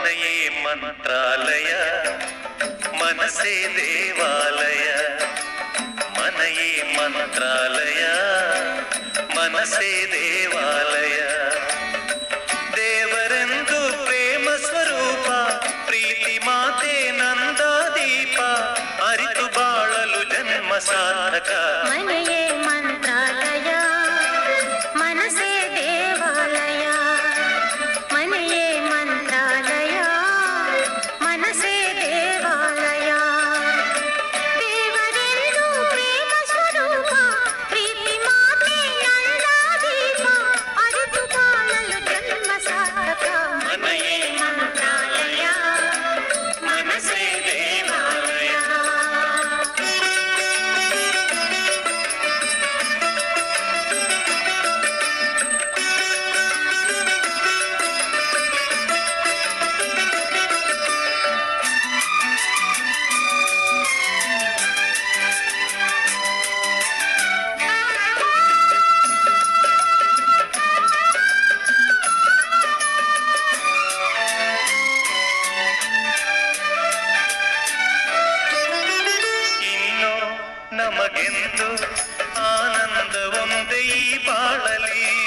ಮನೆಯೇ ಮಂತ್ರಾಲಯ ಮನಸೇ ದೇವಾಲಯ ಮನೆಯೇ ಮಂತ್ರಾಲಯ ಮನಸೇ ದೇವಾಲಯ ದೇವರೆಂದು ಪ್ರೇಮ ಸ್ವರೂಪ ಪ್ರೀತಿ ಮಾತೆ ನಂದಾದೀಪ ಅರಿತು ಬಾಳಲು ಜನ್ಮ ಸಾರ್ಥಕ ನಮಗೆಂದು ಆನಂದ ಒಂದೇ ಈ ಬಾಳಲಿ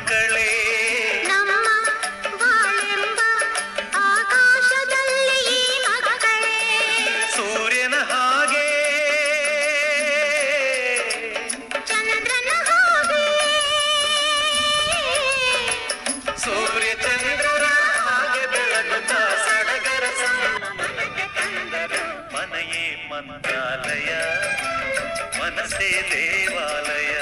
ಮಕ್ಕಳೇ. ನಮ್ಮ ಬಾಳೆಂಬ ಆಕಾಶದಲ್ಲಿ ಈ ಮಕ್ಕಳೇ. ಸೂರ್ಯನ ಹಾಗೆ. ಚಂದ್ರನ ಹಾಗೆ. ಸೂರ್ಯ ಚಂದ್ರರ ಹಾಗೆ ಬೆಳಗುತ್ತಾ ಸಡಗರ ಸಂಭ್ರಮಕ್ಕೆ ತಂದರು ಮನೆಯೇ ಮಂತ್ರಾಲಯ ಮನಸೇ ದೇವಾಲಯ.